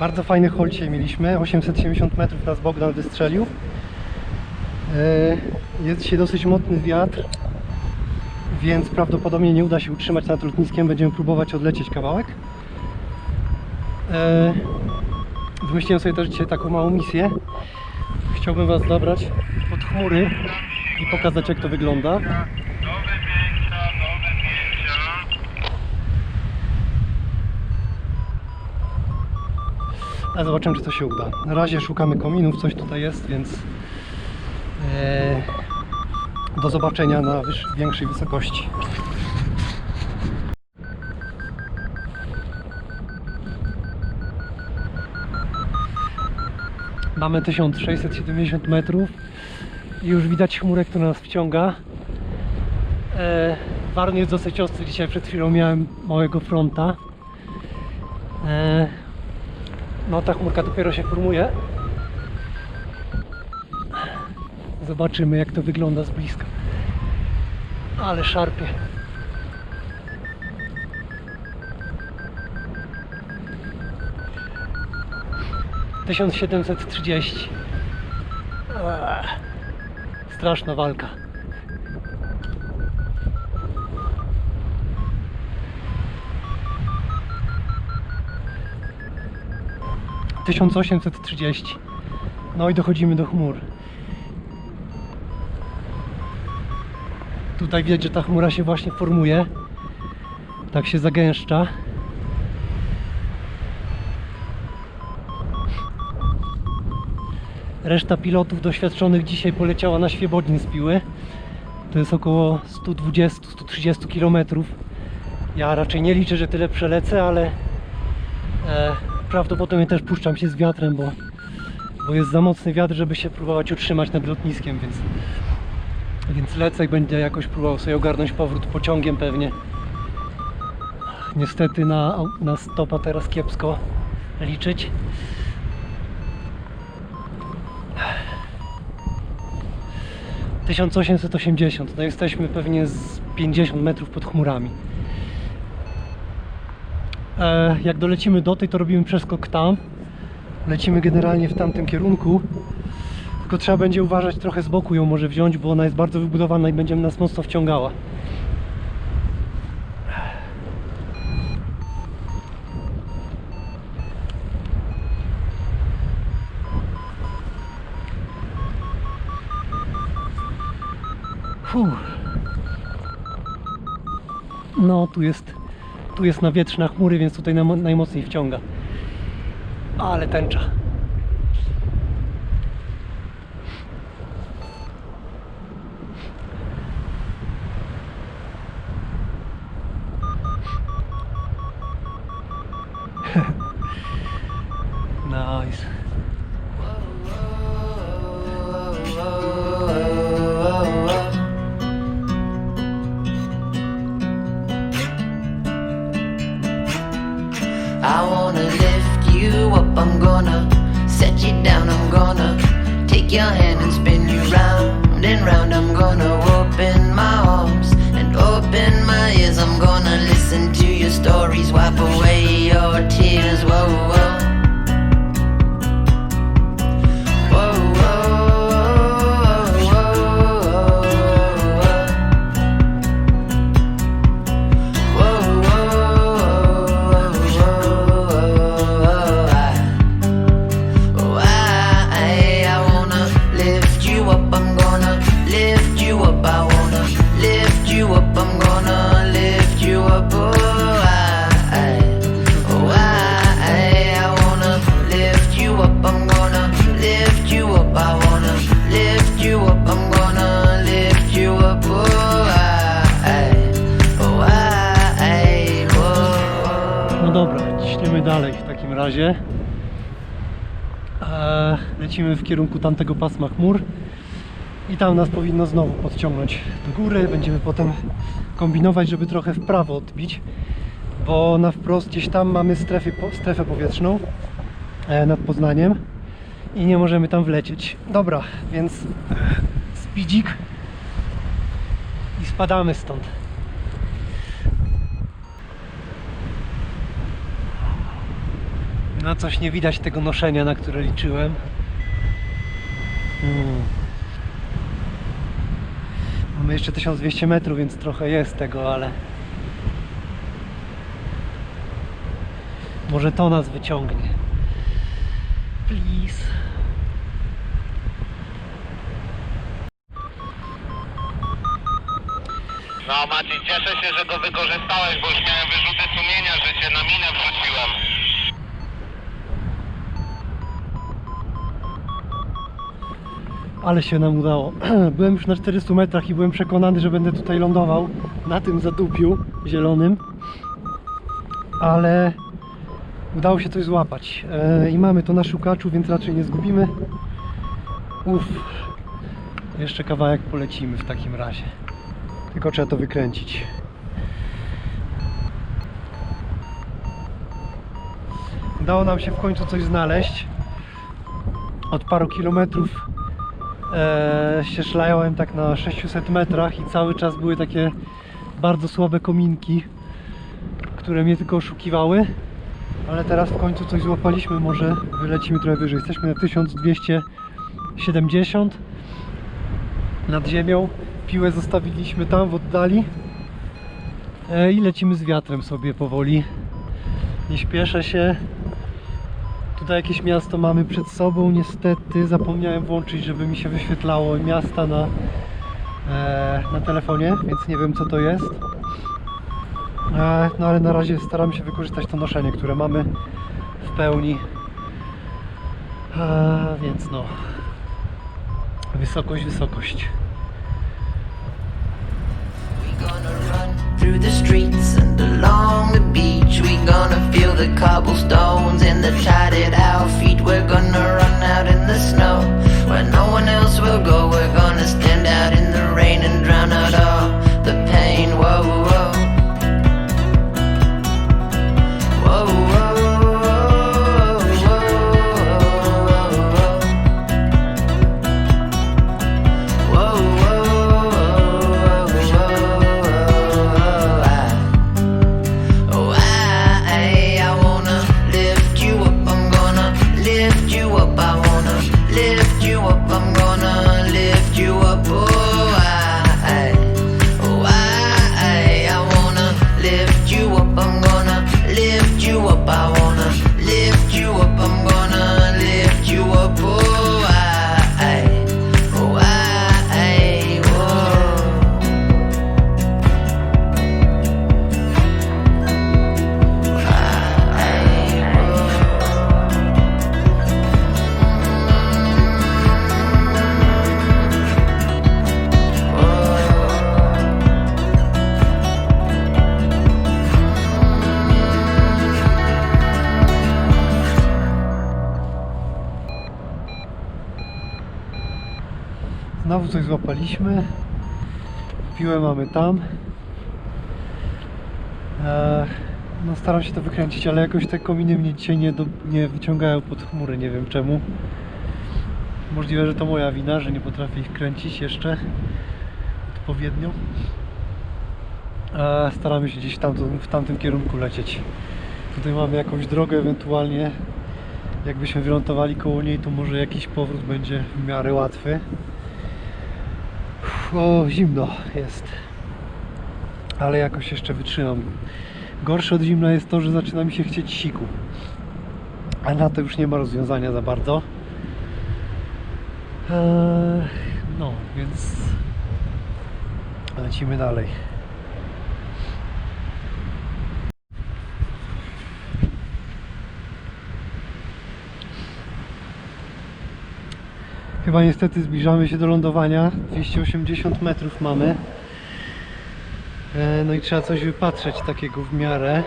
Bardzo fajny hol dzisiaj mieliśmy. 870 metrów nas Bogdan wystrzelił. E, Jest dzisiaj dosyć mocny wiatr, więc prawdopodobnie nie uda się utrzymać nad lotniskiem. Będziemy próbować odlecieć kawałek. E, Wymyśliłem sobie też dzisiaj taką małą misję. Chciałbym Was zabrać pod chmury i pokazać jak to wygląda. A zobaczymy, czy to się uda. Na razie szukamy kominów, coś tutaj jest, więc e, do zobaczenia na większej wysokości. Mamy 1670 metrów i już widać chmurę, która nas wciąga. E, Warn jest dosyć ostry. Dzisiaj przed chwilą miałem małego fronta. E, no ta chmurka dopiero się formuje. Zobaczymy jak to wygląda z bliska. Ale szarpie. Tysiąc siedemset trzydzieści. Straszna walka. Tysiąc osiemset trzydzieści. No i dochodzimy do chmur. Tutaj widać, że ta chmura się właśnie formuje. Tak się zagęszcza. Reszta pilotów doświadczonych dzisiaj poleciała na Świebodzin z Piły. To jest około 120-130 km. Ja raczej nie liczę, że tyle przelecę, ale e, prawdopodobnie też puszczam się z wiatrem, bo, bo jest za mocny wiatr, żeby się próbować utrzymać nad lotniskiem, więc więc lecę będzie jakoś próbował sobie ogarnąć powrót pociągiem pewnie. Niestety na, na stopa teraz kiepsko liczyć. Tysiąc osiemset osiemdziesiąt. No jesteśmy pewnie z 50 metrów pod chmurami. E, jak dolecimy do tej, to robimy przeskok tam. Lecimy generalnie w tamtym kierunku. Tylko trzeba będzie uważać trochę z boku ją może wziąć, bo ona jest bardzo wybudowana i będzie nas mocno wciągała. Fuh. No, tu jest, tu jest nawietrzna chmury, więc tutaj najmo- najmocniej wciąga. Ale tęcza. Nice. Take your hand and spin you round and round. I'm gonna open my arms and open my ears. I'm gonna listen to your stories, wipe away lecimy w kierunku tamtego pasma chmur i tam nas powinno znowu podciągnąć do góry. Będziemy potem kombinować, żeby trochę w prawo odbić, bo na wprost gdzieś tam mamy strefę, strefę powietrzną e, nad Poznaniem i nie możemy tam wlecieć. Dobra, więc speedzik i spadamy stąd. Na coś nie widać tego noszenia, na które liczyłem. Hmm. Mamy jeszcze 1200 metrów, więc trochę jest tego, ale może to nas wyciągnie. Please. No Maciej, cieszę się, że go wykorzystałeś, bo już miałem Ale się nam udało. Byłem już na 400 metrach i byłem przekonany, że będę tutaj lądował na tym zadupiu zielonym. Ale udało się coś złapać. E, I mamy to na szukaczu, więc raczej nie zgubimy. Uff. Jeszcze kawałek polecimy w takim razie. Tylko trzeba to wykręcić. Udało nam się w końcu coś znaleźć. Od paru kilometrów e, się tak na 600 metrach i cały czas były takie bardzo słabe kominki, które mnie tylko oszukiwały. Ale teraz w końcu coś złapaliśmy, może wylecimy trochę wyżej. Jesteśmy na 1270 nad ziemią. Piłę zostawiliśmy tam w oddali e, i lecimy z wiatrem sobie powoli. Nie śpieszę się. Tutaj jakieś miasto mamy przed sobą, niestety zapomniałem włączyć, żeby mi się wyświetlało miasta na, e, na telefonie, więc nie wiem co to jest. E, no ale na razie staram się wykorzystać to noszenie, które mamy w pełni. E, więc no, wysokość, wysokość. Through the streets and along gonna feel the cobblestones and the trodden out feet. We're gonna run out in the snow where no one else will go. We're gonna stand Znowu coś złapaliśmy. Piłę mamy tam. Eee, no staram się to wykręcić, ale jakoś te kominy mnie dzisiaj nie, do, nie wyciągają pod chmury, nie wiem czemu. Możliwe, że to moja wina, że nie potrafię ich kręcić jeszcze odpowiednio. Eee, staramy się gdzieś w, tamtym, w tamtym kierunku lecieć. Tutaj mamy jakąś drogę, ewentualnie jakbyśmy wylądowali koło niej, to może jakiś powrót będzie w miarę łatwy. O, zimno jest. Ale jakoś jeszcze wytrzymam. Gorsze od zimna jest to, że zaczyna mi się chcieć siku. A na to już nie ma rozwiązania za bardzo. Eee, no, więc lecimy dalej. Chyba niestety zbliżamy się do lądowania. 280 metrów mamy. E, No i trzeba coś wypatrzeć takiego w miarę.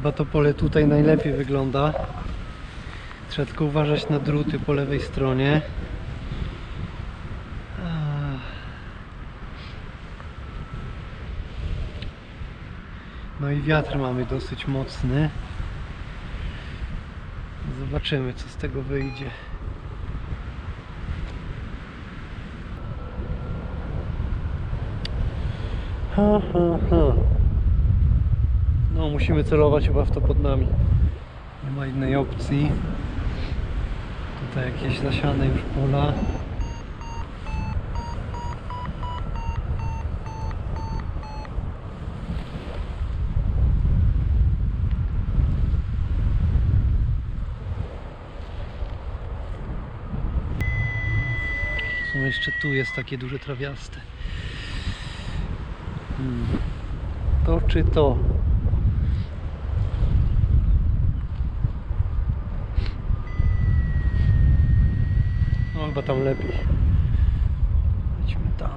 Chyba to pole tutaj najlepiej wygląda. Trzeba tylko uważać na druty po lewej stronie. No i wiatr mamy dosyć mocny. Zobaczymy, co z tego wyjdzie. Ha, ha, ha. No, musimy celować chyba w to pod nami. Nie ma innej opcji. Tutaj jakieś zasiane już pola. Są jeszcze tu jest takie duże trawiaste. Hmm. To czy to? No chyba tam lepiej. Idźmy tam.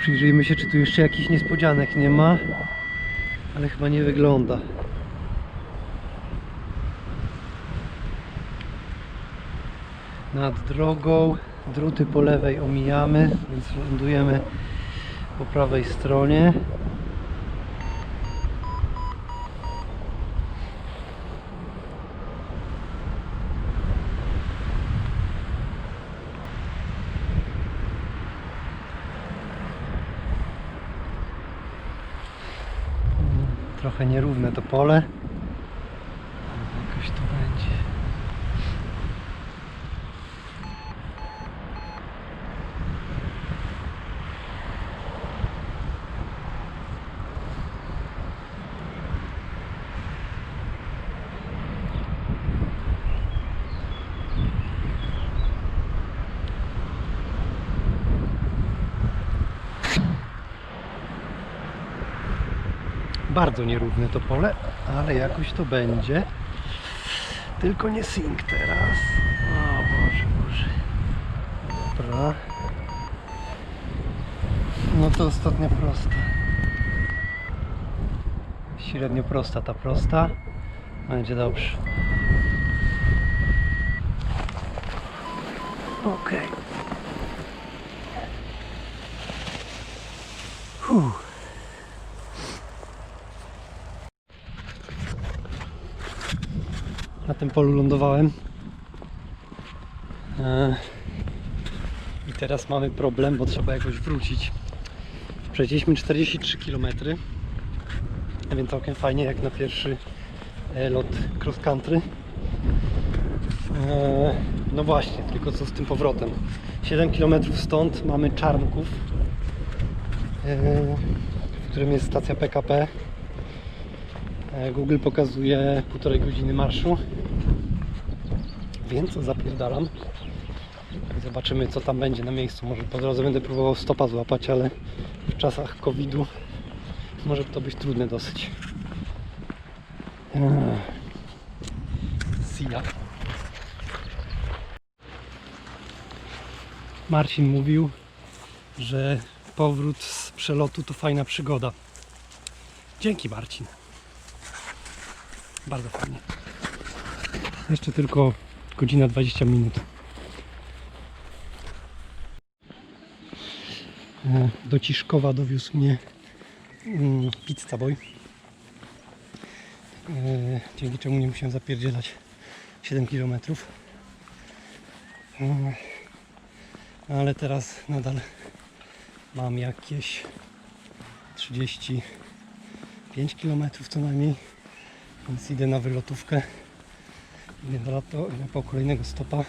Przyjrzyjmy się, czy tu jeszcze jakichś niespodzianek nie ma. Ale chyba nie wygląda. Nad drogą druty po lewej omijamy, więc lądujemy po prawej stronie. Trochę nierówne to pole. Ale Jakoś to będzie. Bardzo nierówne to pole, ale jakoś to będzie. Tylko nie sink teraz. O Boże, Boże. Dobra. No to ostatnia prosta. Średnio prosta ta prosta. Będzie dobrze. Okej. Huh. Na tym polu lądowałem. E, I teraz mamy problem, bo trzeba jakoś wrócić. Przejdzieliśmy 43 km, więc całkiem fajnie jak na pierwszy e, lot cross country. E, No właśnie, tylko co z tym powrotem? 7 km stąd mamy Czarnków, w którym jest stacja PKP. E, Google pokazuje półtorej godziny marszu. Więc zapierdalam. Zobaczymy co tam będzie na miejscu. Może po drodze będę próbował stopa złapać, ale w czasach COVID-u może to być trudne dosyć. See ya. Marcin mówił, że powrót z przelotu to fajna przygoda. Dzięki Marcin. Bardzo fajnie. Jeszcze tylko godzina 20 minut. E, Do Ciszkowa dowiózł mnie mm, Pizza Boy. E, Dzięki czemu nie musiałem zapierdzielać 7 km. Ale teraz nadal mam jakieś 35 km co najmniej. Więc idę na wylotówkę. Idę do lato, po kolejnego stopa.